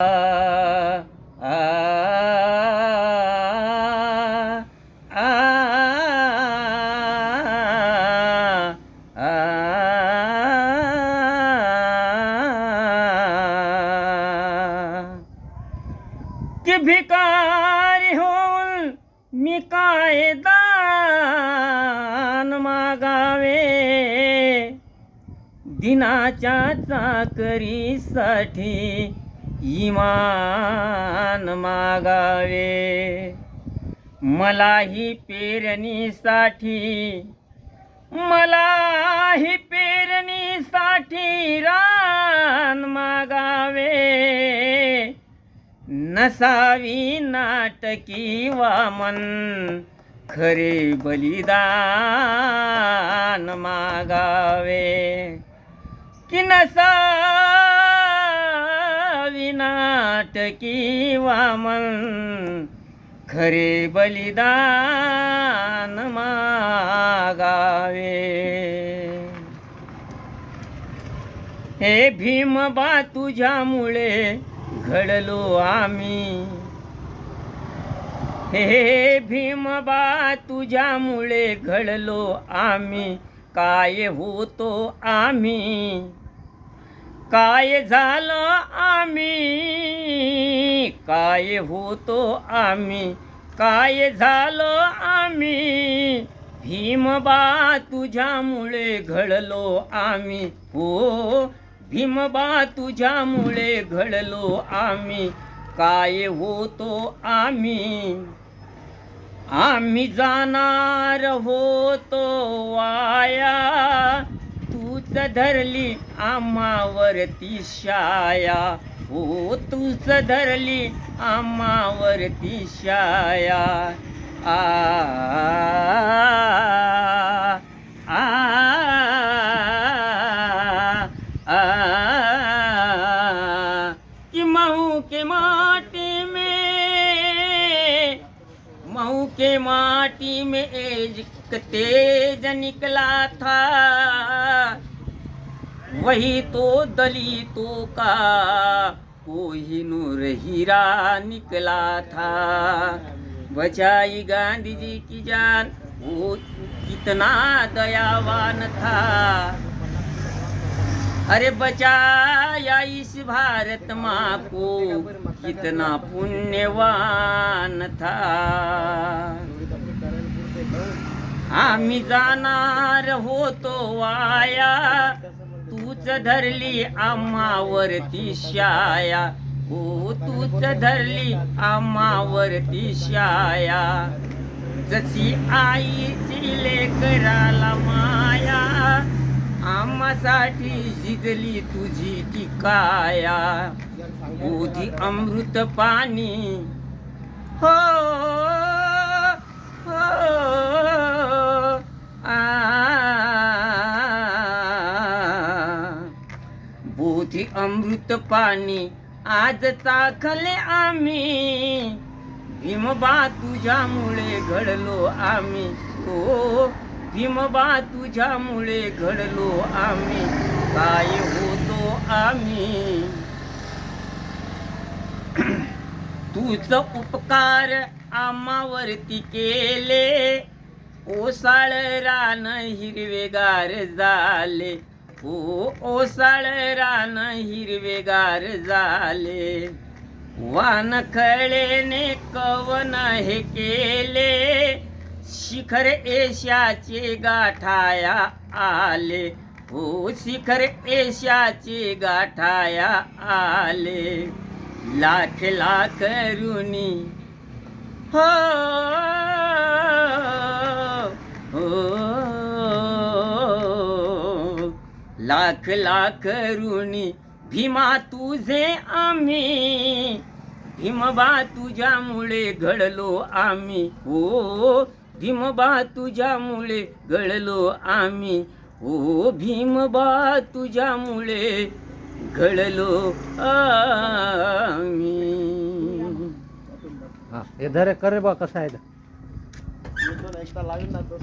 आ, आ, आ. की भिकारी होऊन मी काय दान मागावे दिनाच्या चाकरीसाठी इमान मागावे. मलाही पेरणीसाठी मलाही पेरणीसाठी रान मागावे. नसावी नाटकी वामन खरे बलिदान मागावे. की नसा नाटकी वामन खरे बलिदान मागावे. हे भीमबा तुझ्यामुळे घडलो आम्ही. हे भीम बा तुझ्यामुळे घडलो आम्ही. काय होतो आम्ही? काय झालं आम्ही? काय होतो आम्ही? काय झालो आम्ही? भीमबा तुझ्यामुळे घडलो आम्ही. हो भीमबा तुझ्यामुळे घडलो आम्ही. काय होतो आम्ही? आम्ही जाणार होतो वाया. तूच धरली आम्हावरती शाया. हो तूच धरली आम्हावरती शाया. आ आ आ कि के माटी में महू के माटी में एक तेज निकला था। वही तो दलितों का कोहिनूर हीरा निकला था। बचाई गांधी जी की जान, वो कितना दयावान था। अरे बचाया इस भारत माँ को, कितना पुण्यवान था। आम्ही जाणार होतो वाया तूच धरली आम्हावरती शाया. हो तूच धरली आम्हावरती शाया. जशी आईची लेकराला माया आम्हासाठी जिजली तुझी ती काया. बोधी अमृत पाणी. हो हो हो. बोधी अमृत पाणी. आज चाखले आम्ही. भीमबा तुझ्यामुळे घडलो आम्ही. हो भीमबा तुझ्यामुळे घडलो आम्ही. काय होतो आम्ही? तूच उपकार आम्हावरती केले. ओसाळ रान हिरवेगार झाले. ओसाळ रान हिरवेगार झाले. वानखळेने कवन हे केले. शिखर एशाचे गाठाया आले. हो शिखर एशाचे गाठाया आले. लाख लाख ऋणी. हो हो, हो लाख लाख ऋणी भीमा तुझे आम्ही. भीमबा तुझ्यामुळे घडलो आम्ही. हो भीमबा तुझ्यामुळे घडलो आम्ही. हो भीमबा तुझ्यामुळे घडलो आम्ही. हा हे धरे कर बा कसा आहे ते. एकदा लावीन ना तो